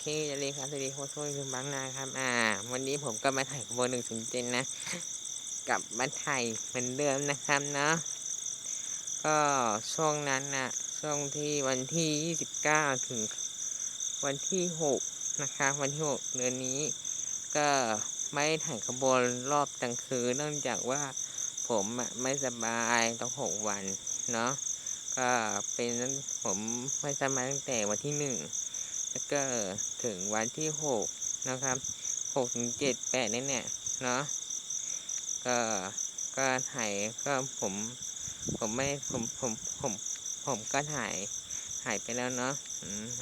เคจะเรียครับสวัสดีโค้ชโค้ชคือบางนาครับ อ่า วันนี้ผมก็มาถ่ายขบวนหนึ่งถึงเจนนะกลับมาถ่ายเหมือนเดิมนะครับเนาะก็ช่วงนั้นนะช่วงที่วันที่29ถึง วันที่6นะคะวันที่6เดือนนี้ ก็ไม่ถ่ายขบวนรอบกลางคืนเนื่องจากว่าผมไม่สบายต้องหกวันเนาะก็เป็นผมไม่สบายตั้งแต่วันที่หนึ่ง แล้วก็ถึงวันที่หกนะครับหกถึงเจ็ดแปดนี่เนี่ยเนาะก็ก็ถ่ายก็ผมผมไม่ผมผมผมผมก็ถ่ายหายไปแล้วเนาะ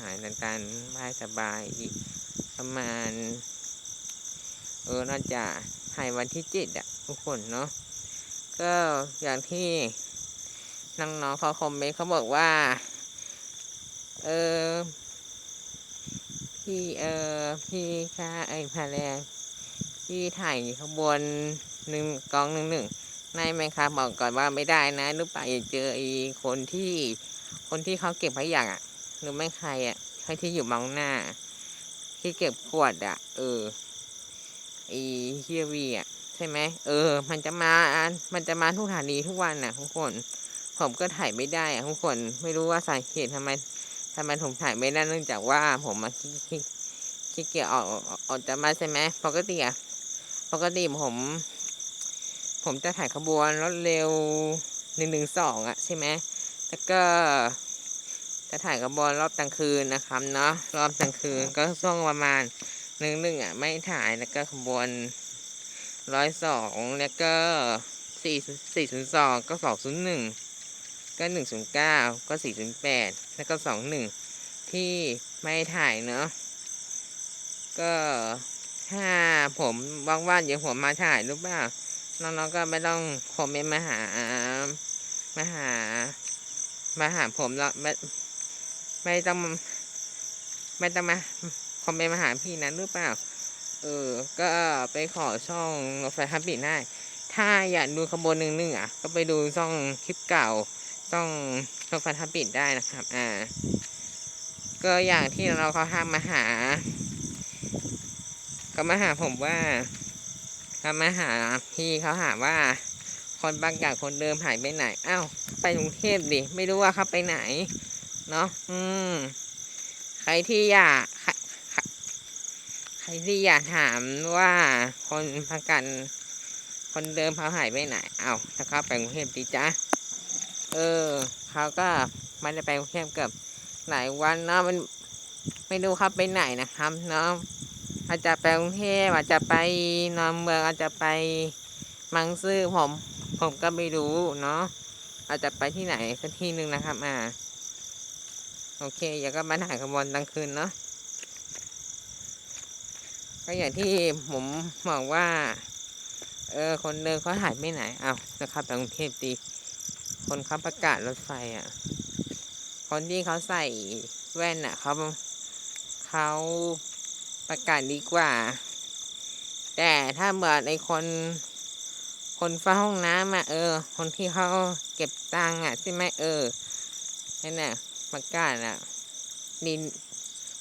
หายในการไม่สบายอีกประมาณ เออ น่าจะถ่ายวันที่เจ็ดอะทุกคนเนาะ ก็อย่างที่น้องๆเขาคอมเมนต์เขาบอกว่า เออ พี่เออพี่ค่ะไอ้พาแรงพี่ถ่ายขบวนหนึ่งกองหนึ่งหนึ่งนายไหมครับบอกก่อนว่าไม่ได้นะหรือเปล่าอย่าเจอไอ้คนที่คนที่เขาเก็บขยะอะหรือไม่ใครอะใครที่อยู่มองหน้า ที่เก็บขวดอะ เออไอ้เฮียวีอะใช่ไหมเออ มันจะมามันจะมาทุกสถานีทุกวันน่ะทุกคน ผมก็ถ่ายไม่ได้อะทุกคน ไม่รู้ว่าสาเหตุทำไม ทำไมผมถ่ายไม่ได้เนื่องจากว่าผมมาขี้ขี้ขี้เกียจออกออกออกจากบ้านใช่ไหมปกติอะปกติผม ผมจะถ่ายขบวนรถเร็วหนึ่งหนึ่งสองอะใช่ไหมแล้วก็จะถ่ายขบวนรอบกลางคืนนะครับเนาะรอบกลางคืนก็ช่วงประมาณหนึ่งหนึ่งอะไม่ถ่ายแล้วก็ขบวนร้อยสองแล้วก็สี่สี่ศูนย์สองก็สองศูนย์หนึ่ง ก็หนึ่งศูนย์เก้าก็สี่ศูนย์แปดแล้วก็สองหนึ่งที่ไม่ถ่ายเนาะก็ถ้าผมว่างๆเดี๋ยวผมมาถ่ายรูปบ้างน้องๆก็ไม่ต้องคอมเมนต์มาหามาหา มาหาผมแล้วไม่ไม่ต้องไม่ต้องมาคอมเมนต์มาหาพี่นั้นหรือเปล่า เออ ก็ไปขอช่องรถไฟฮับบิทได้ ถ้าอยากดูขบวนหนึ่งหนึ่งอะ ก็ไปดูช่องคลิปเก่า ต้องโทรฟันทับปิดได้นะครับ อ่า ก็อย่างที่เราเขาทำมาหา ก็มาหาผมว่าเขามาหาพี่เขาหาว่า คนบางจากคนเดิมหายไปไหนอ้าวไปกรุงเทพดิไม่รู้ว่าเขาไปไหน เนาะอืม ใครที่อยากใครที่อยากถามว่าคนพักกัน คนเดิมเขาหายไปไหนอ้าวถ้าเขาไปกรุงเทพดีจ้ะ เออเขาก็ไม่ได้ไปกรุงเทพเกือบหลายวันเนาะมันไม่รู้เขาไปไหนนะครับเนาะอาจจะไปกรุงเทพอาจจะไปนอนเมืองอาจจะไปมังซื่อผมผมก็ไม่รู้เนาะอาจจะไปที่ไหนสักที่หนึ่งนะครับอ่าโอเคอย่าก็มาถ่ายขบวนกลางคืนเนาะก็อย่างที่ผมบอกว่า เออคนเดินเขาหายไปไหนเอ้านะครับไปกรุงเทพดี คนเขาประกาศรถไฟอะ คนที่เขาใส่แว่นอะเขาเขาประกาศดีกว่า แต่ถ้าเหมือนไอคน คนเฝ้าห้องน้ำอะเออ คนที่เขาเก็บตังค์อะใช่ไหมเออนั่นน่ะประกาศอะนิน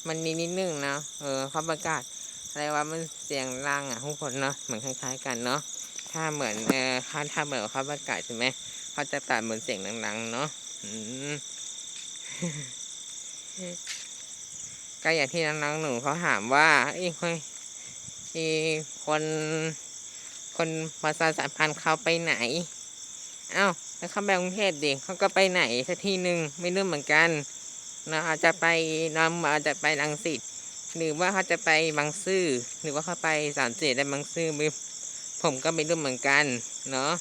มันนิดนิดนึงเนาะเออเขาประกาศอะไรว่ามันเสียงรังอะทุกคนเนาะเหมือนคล้าย ๆ กันเนาะถ้าเหมือนเออถ้าถ้าเหมือนเขาประกาศใช่ไหม เขาจะตัดเหมือนเสียงดังๆเนาะก็อย่างที่น้องๆหนูเขาถามว่าไอ้คนอ้คนคนประชาสัมพันธ์เขาไปไหน เอ้า แล้วเขาไปกรุงเทพดิเขาก็ไปไหนสักที่หนึ่งไม่รู้เหมือนกันเนาะอาจจะไปนอมอาจจะไปลังสิตหรือว่าเขาจะไปบางซื่อหรือว่าเขาไปสามเจ็ดได้บางซื่อผมก็ไม่รู้เหมือนกันเนาะ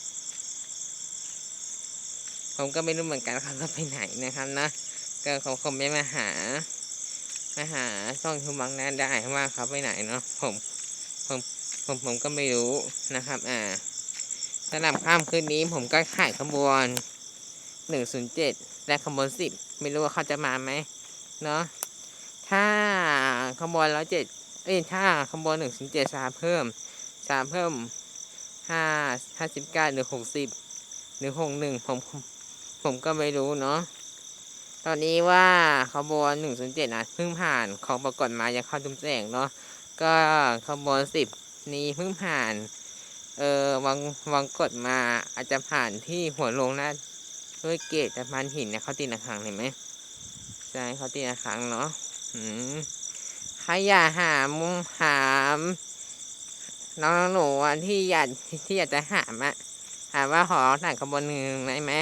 ผมก็ไม่รู้เหมือนกันเขาจะไปไหนนะครับนะก็เขาคงไม่มาหามาหาช่องทุบังนั้นได้ว่าเขาไปไหนเนาะผมผมผมผมก็ไม่รู้นะครับอ่าสำหรับข้ามคืนนี้ผมก็ขายขบวนหนึ่งศูนย์เจ็ดและขบวนสิบไม่รู้ว่าเขาจะมาไหมเนาะถ้าขบวนร้อยเจ็ดเอ้ยถ้าขบวนหนึ่งศูนย์เจ็ดสามเพิ่มสามเพิ่มห้าห้าสิบเก้าหรือหกสิบหรือหกหนึ่งผม ผมก็ไม่รู้เนาะตอนนี้ว่าขบวนหนึ่งศูนย์เจ็ดนะเพิ่งผ่านของปรากฏมายังเข้าจุมแสงเนาะก็ขบวนสิบนี้เพิ่งผ่าน เออวังวังกดมาอาจจะผ่านที่หัวลงนะด้วยเกตสะพานหินเนี่ยเขาตีนะครังเห็นไหมใช่เขาตีนะครังเนาะอืมใครอยากหามหามน้องหนูที่อยากที่อยากจะหามอะถามว่าขอถ่ายขบวนหนึ่งได้ไหม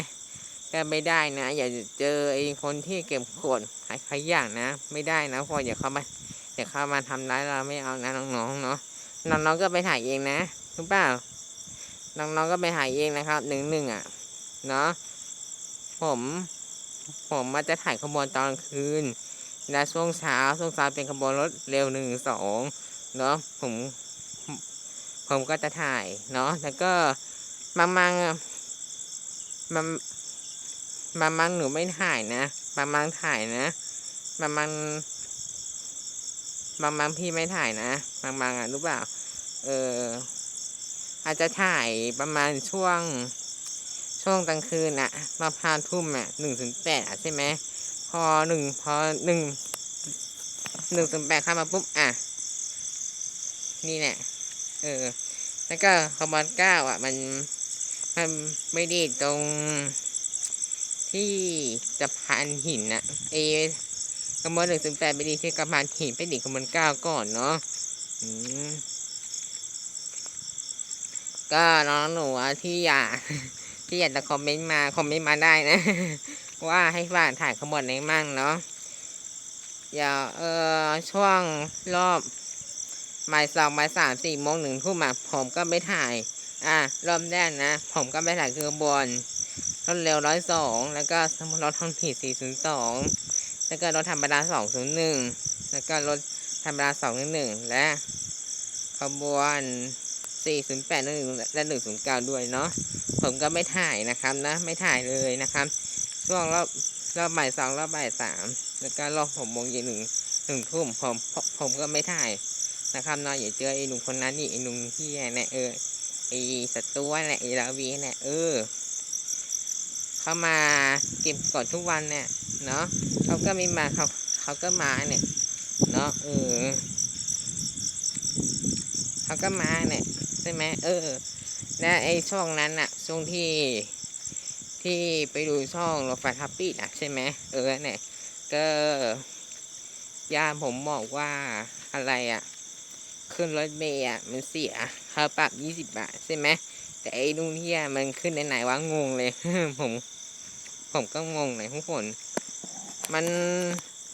ก็ไม่ได้นะ อย่าเจอไอ้คนที่เก็บขวดขายขายอย่างนะ ไม่ได้นะพออย่าเข้ามาอย่าเข้ามาทำร้ายเราไม่เอานะน้องๆเนาะน้องๆก็ไปถ่ายเองนะรู้เปล่าน้องๆก็ไปถ่ายเองนะครับหนึ่งหนึ่งอะเนาะผมผมมาจะถ่ายขบวนตอนคืนและช่วงเช้าช่วงเช้าเป็นขบวนรถเร็วหนึ่งสองเนาะผมผมก็จะถ่ายเนาะแล้วก็บางบาง บางบางมังหนูไม่ถ่ายนะบางมังถ่ายนะบางมังบางมังพี่ไม่ถ่ายนะบางมังอะรู้เปล่า เออ อาจจะถ่ายประมาณช่วง ช่วงกลางคืนอะมาพานทุ่มอะหนึ่งถึงแปดอะใช่ไหมพอหนึ่งพอหนึ่งหนึ่งถึงแปดเข้ามาปุ๊บอะ นี่แหละเออ แล้วก็ขบวนเก้าอะ มัน มันไม่ดีตรง ที่สะพานหินนะเอกระมวลหนึ่งสิบแปดไปดีที่สะพานหินไปดีกระมวลเก้าก่อนเนาะอืมก็น้องหนูที่อยากที่อยากจะคอมเมนต์มาคอมเมนต์มาได้นะ ว่าให้ฝากถ่ายขบวนไหนมั่งเนาะอย่าเออช่วงรอบบ่ายสองบ่ายสามสี่โมงหนึ่งทุ่มผมก็ไม่ถ่าย อะรอบแรกนะ ผมก็ไม่ถ่ายคือบน รถเร็วร้อยสองแล้วก็รถท้องถิ่นสี่ศูนย์สองแล้วก็รถธรรมดาสองศูนย์หนึ่งแล้วก็รถธรรมดาสองหนึ่งหนึ่งและขบวนสี่ศูนย์แปดหนึ่งและหนึ่งศูนย์เก้าด้วยเนาะผมก็ไม่ถ่ายนะครับนะ ไม่ถ่ายเลยนะครับ ช่วงรอบรอบบ่ายสองรอบบ่ายสามแล้วก็รอบหกโมงเย็นหนึ่งหนึ่งทุ่มผมผมก็ไม่ถ่ายนะครับนาะอย่าเจอไอ้หนุ่มคนนั้นนี่ไอ้หนุ่มที่เนี่ยเออไอ้ศัตรูแหละไอ้ลาวีเนี่ยเออ เขามาเก็บกดทุกวันเนี่ยเนาะเขาก็ม่มาเขาเขาก็มาเนี่ยเนาะเออเขาก็มาเนี่ยใช่ไหมเออและไอ้ช่องนั้นอะช่วงที่ที่ไปดูช่องรถไฟทับปีดอะใช่ไหมเออเนี่ยก็ยาผมบอกว่าอะไรอะขึ้นรถเมย์อะมันเสียค่าปรับยี่สิบบาทใช่ไหม แต่ไอ้นุ่งเที่ยมันขึ้นไหนๆวะงงเลย ผม ผมก็งงเลยทุกคน มัน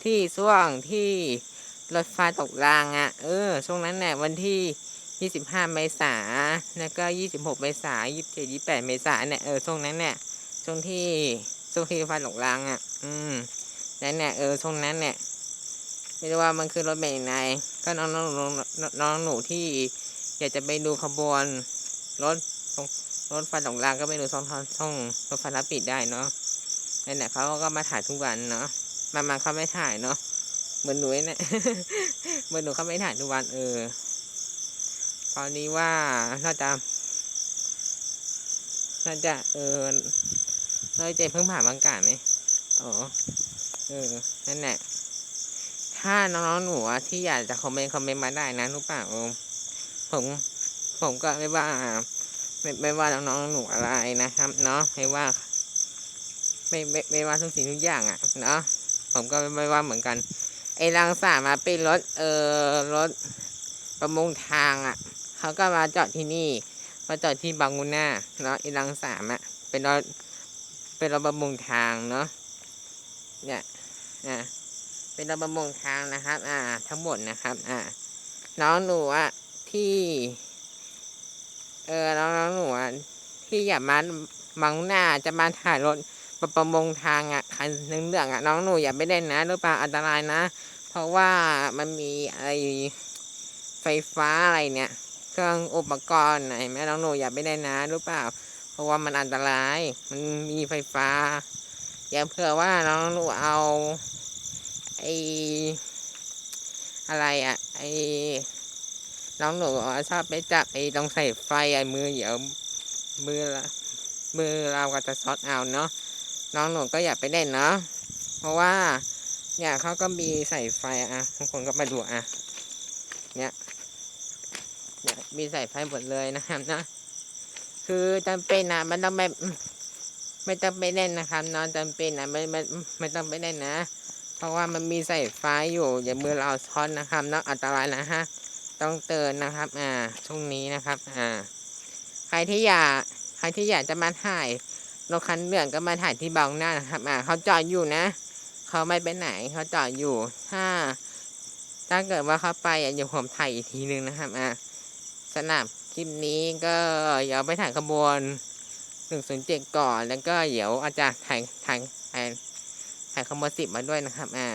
ที่ช่วงที่รถไฟตกรางอะ่ะ เออ ช่วงนั้นแหละวันที่ 25 เมษาแล้วก็ 26 เมษา27 28 เมษาเนี่ย เออ ช่วงนั้นเนี่ย ช่วงที่ ช่วงที่รถไฟตกรางอะ่ะ อืมนั่นเนี่ย เออ ช่วงนั้นเนี่ย ไม่รู้ว่ามันคือรถเมล์ไหนก็น้องน้องน้องน้องหนูที่ อยากจะไปดูขบวนรถ รถไฟตกรางก็ไปดูช่องช่องรถไฟรับปิดได้เนาะนั่นแหละเขาก็มาถ่ายทุกวันเนาะมามาเขาไม่ถ่ายเนาะเหมือนหนูเนี่ยเหมือนหนูเขาไม่ถ่ายทุกวันเออตอนนี้ว่าน่าจะน่าจะเออเราจเพิ่งผ่านบางกาไหมอ๋อเออนั่นแหละถ้าน้องๆหนูที่อยากจะคอมเมนต์คอมเมนต์มาได้นะรู้ป่าผม ผมก็ไม่ว่า ไม่ไม่ว่าน้องๆหนูอะไรนะครับ เนาะไม่ว่า ไม่ไม่ไม่ว่าทุกสิ่งทุกอย่างอะ่ะ เนาะผมก็ไม่ว่าเหมือนกัน ไอ้รังสามาเป็นรถเออรถประมงทางอะ่ะเขาก็มาจอดที่นี่มาจอดที่บางกุน่าเนาะไอ้รังสามอะ่ะเป็นรถเป็นรถประมงทางเนาะเนี่ยอะเป็นรถประมงทางนะครับ อ่า ทั้งหมดนะครับ อ่า น้องหนูอะที่ เออน้องหนูอะที่อยากมาบางหน้าจะมาถ่ายรถประมงทางอะคันเรื่องๆอะน้องหนูอย่าไปเล่นนะรู้ป่ะอันตรายนะ เพราะว่ามันมีอะไรไฟฟ้าอะไรเนี่ย เครื่องอุปกรณ์ไหนแม่น้องหนูอย่าไปเล่นนะรู้เปล่า เพราะว่ามันอันตราย มันมีไฟฟ้า อย่าเผื่อว่าน้องหนูเอาไออะไรอะไอ น้องหนูชอบไปจับไอ้ตรงใส่ไฟไอ้มือเดี๋ยวมือละมือเราก็จะช็อตเอาเนาะน้องหนูก็อย่าไปเล่นเนาะเพราะว่าเนี่ยเขาก็มีใส่ไฟอะทุกคนก็มาดูอะเนี่ยเนี่ยมีใส่ไฟหมดเลยนะครับนะคือจำเป็นนะมันต้องไม่ไม่ต้องไปเล่นนะครับนอนจำเป็นนะไม่ไม่ไม่ต้องไปเล่นนะ เพราะว่ามันมีใส่ไฟอยู่อย่ามือเราช็อตนะครับเนาะอันตรายนะฮะ ต้องเตือนนะครับ อ่า ช่วงนี้นะครับ อ่า ใครที่อยาก ใครที่อยากจะมาถ่ายรถคันเหลืองก็มาถ่ายที่บางหน้านะครับ อ่า เขาจอดอยู่นะ เขาไม่ไปไหน เขาจอดอยู่ ถ้า ถ้าเกิดว่าเขาไปอะเดี๋ยวผมถ่ายอีกทีนึงนะครับ อ่าสนับคลิปนี้ก็เดี๋ยวไปถ่ายขบวนหนึ่งศูนย์เจ็ดก่อน แล้วก็เดี๋ยวอาจจะถ่ายถ่ายถ่ายถ่ายขบวนสิบมาด้วยนะครับ อ่า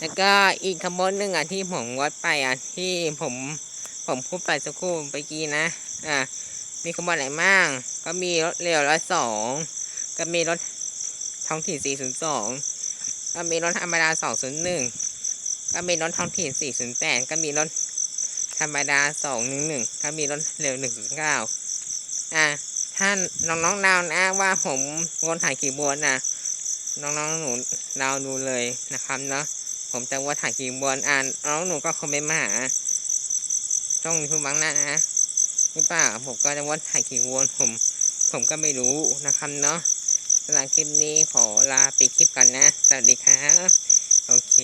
แล้วก็อีกขบวนหนึ่งอะที่ผมวัดไปอะที่ผมผมพูดไปสักครู่ไปกี้นะอ่ามีขบวนอะไหนบ้างก็มีรถเร็วร้อยสองก็มีรถท้องถิ่น402 ก็มีรถธรรมดา 201 ก็มีรถท้องถิ่น408 ก็มีรถธรรมดา 211 ก็มีรถเร็ว 109 อ่าท่านน้องๆดาวนะว่าผมวนถ่ายกี่บวนนะน้องๆหนูดาวดูเลยนะครับเนาะ ผมจะว่าถ่ายกี่บวนอ่านน้องหนูก็คอมเมนต์มาหาต้องยูทูบบางหน้านะหรือเปล่าผมก็จะว่าถ่ายกี่บวนผม ผมก็ไม่รู้นะครับเนาะสำหรับคลิปนี้ขอลาไปดคลิปกันนะ สวัสดีครับ โอเค